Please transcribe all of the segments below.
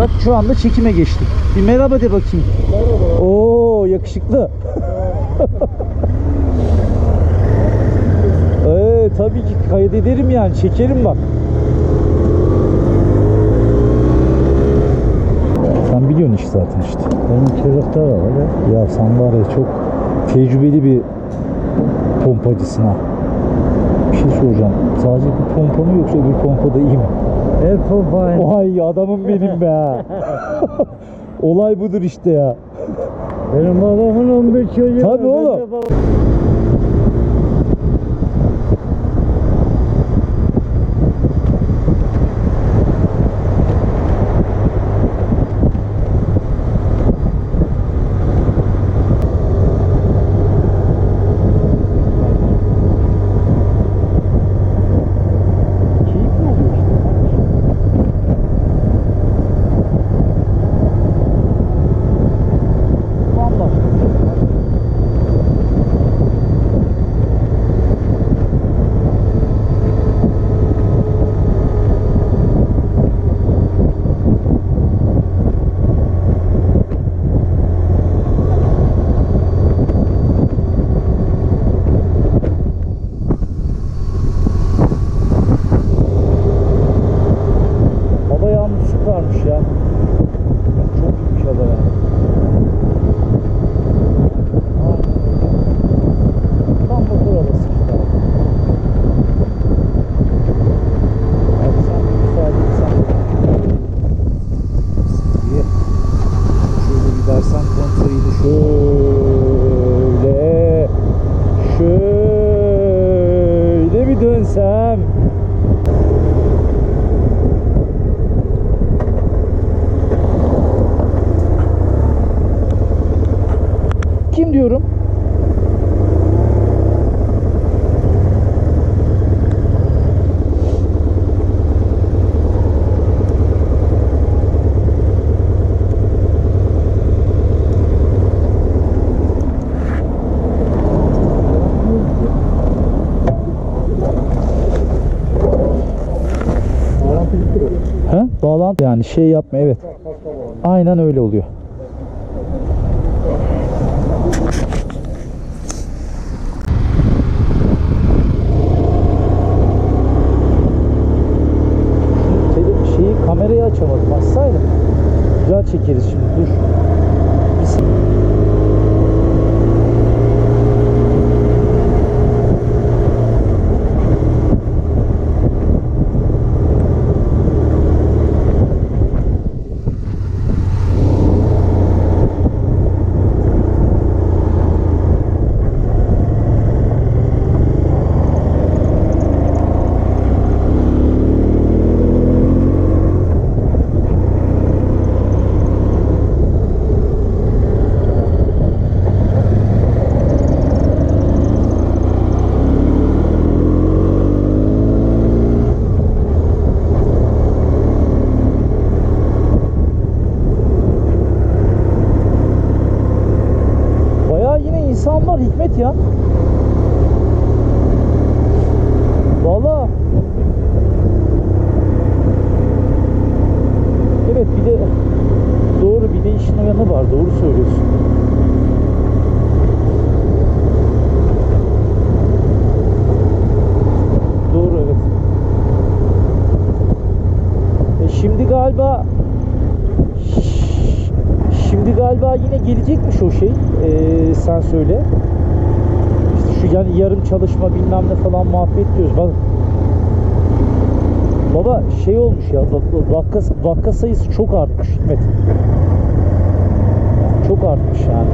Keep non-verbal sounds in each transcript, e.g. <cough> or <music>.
Bak şu anda çekime geçtik. Bir merhaba de bakayım. Merhaba. Oo yakışıklı. <laughs> ee, tabii ki kaydederim yani çekerim bak. Sen biliyorsun iş zaten işte. Benim çocukta var öyle. Ya sen var ya çok tecrübeli bir pompacısın ha. Bir şey soracağım. Sadece bir pompa mı yoksa öbür pompa da iyi mi? Pompa aynı. Vay adamım benim be. <laughs> Olay budur işte ya. Benim babamın 11 çocuğu Tabii oğlum. Awesome. Bağlantı yani şey yapma evet. Aynen öyle oluyor. Şeyi kamerayı açamadım. Açsaydım. Güzel çekeriz şimdi. Dur. Bir s- Bayağı yine insan var Hikmet ya. Valla. Evet bir de doğru bir de işin yanı var. Doğru söylüyorsun. Doğru evet. E şimdi galiba Şimdi galiba yine gelecekmiş o şey. Ee, sen söyle. İşte şu yani yarım çalışma bilmem ne falan muhabbet diyoruz. Bak, baba şey olmuş ya vak- vaka, vaka sayısı çok artmış Hikmet. Çok artmış yani.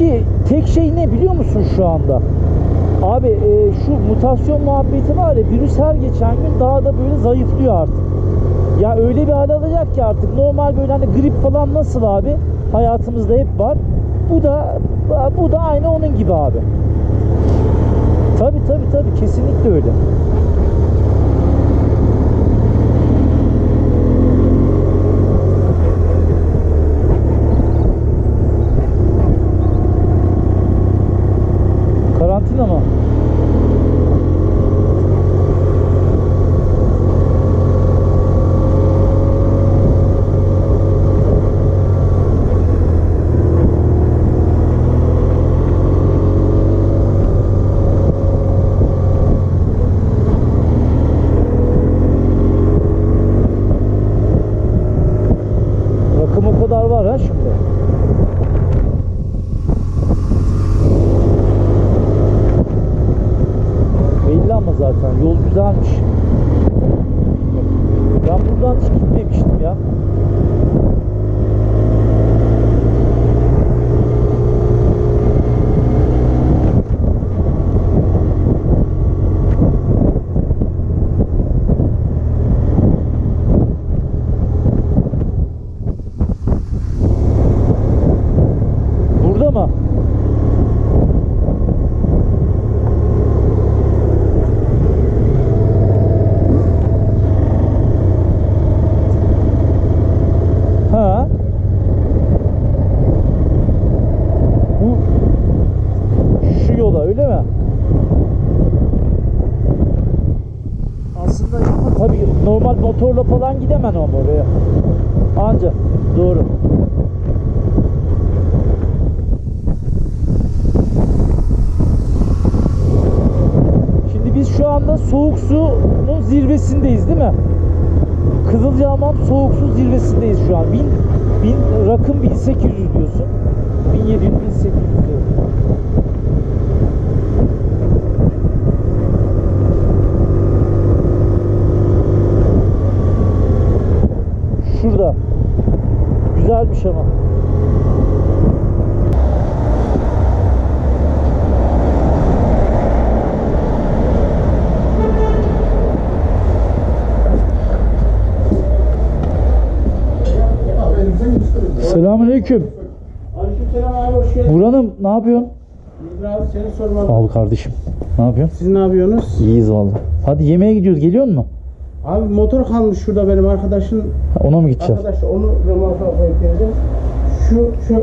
Buradaki tek şey ne biliyor musun şu anda? Abi e, şu mutasyon muhabbeti var ya virüs her geçen gün daha da böyle zayıflıyor artık. Ya öyle bir hal alacak ki artık normal böyle hani grip falan nasıl abi hayatımızda hep var. Bu da bu da aynı onun gibi abi. Tabi tabi tabi kesinlikle öyle. Akım o kadar var ha şimdi. Belli ama zaten güzelmiş. Ben buradan hiç gitmemiştim ya. Burada mı? Ha. Bu şu yola öyle mi? Aslında tabii normal motorla falan gidemem ama oraya. Anca doğru. Şimdi biz şu anda soğuk su'nun zirvesindeyiz değil mi? Kızılcahamam soğuk su zirvesindeyiz şu an. 1000, 1000 rakım 1800 diyorsun. 1700 1800 diyor. Şurada. Güzelmiş ama. Selamünaleyküm. Aleykümselam abi hoş geldin. Buranım ne yapıyorsun? İyidir abi seni sormalı. Sağ ol kardeşim. Ne yapıyorsun? Siz ne yapıyorsunuz? İyiyiz vallahi. Hadi yemeğe gidiyoruz. Geliyor mu? Abi motor kalmış şurada benim arkadaşın. Ona mı gideceğiz? Arkadaş onu remorka koyup geleceğim. Şu şu